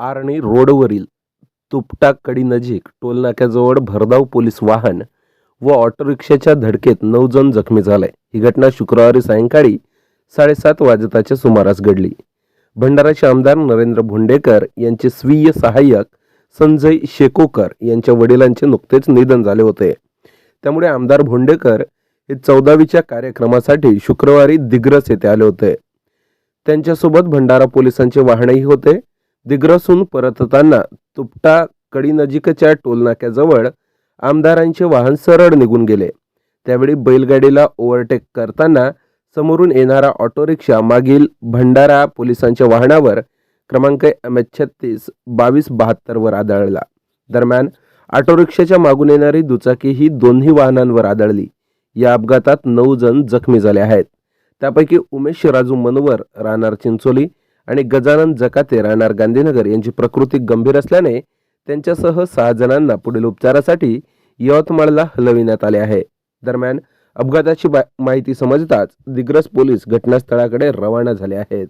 आर्णी रोडवरील तुपटाकडीनजीक नजीक टोलनाक्याजवळ भरधाव पोलीस वाहन व ऑटो रिक्षाच्या धडकेत नऊ जण जखमी झाले. ही घटना शुक्रवारी सायंकाळी साडेसात वाजताच्या सुमारास घडली. भंडाराचे आमदार नरेंद्र भोंडेकर यांचे स्वीय सहाय्यक संजय शेकोकर यांच्या वडिलांचे नुकतेच निधन झाले होते. त्यामुळे आमदार भोंडेकर हे चौदावीच्या कार्यक्रमासाठी शुक्रवारी दिग्रस येथे आले होते. त्यांच्यासोबत भंडारा पोलिसांचे वाहनही होते. दिग्रसून परतताना तुपटा कडीनजीकच्या टोलनाक्याजवळ आमदारांचे वाहन सरळ निघून गेले. त्यावेळी बैलगाडीला ओव्हरटेक करताना समोरून येणारा ऑटो रिक्षा मागील भंडारा पोलिसांच्या वाहनावर क्रमांक एम एच छत्तीस बावीस बहात्तरवर आदळला. दरम्यान ऑटो रिक्षाच्या मागून येणारी दुचाकी ही दोन्ही वाहनांवर आदळली. या अपघातात नऊ जण जखमी झाले आहेत. त्यापैकी उमेश राजू मनवर राहणार चिंचोली आणि गजानन जकाते राहणार गांधीनगर यांची प्रकृती गंभीर असल्याने त्यांच्यासह सहा जणांना पुढील उपचारासाठी यवतमाळला हलविण्यात आले आहे. दरम्यान अपघाताची बा- माहिती समजताच दिग्रस पोलीस घटनास्थळाकडे रवाना झाले आहेत.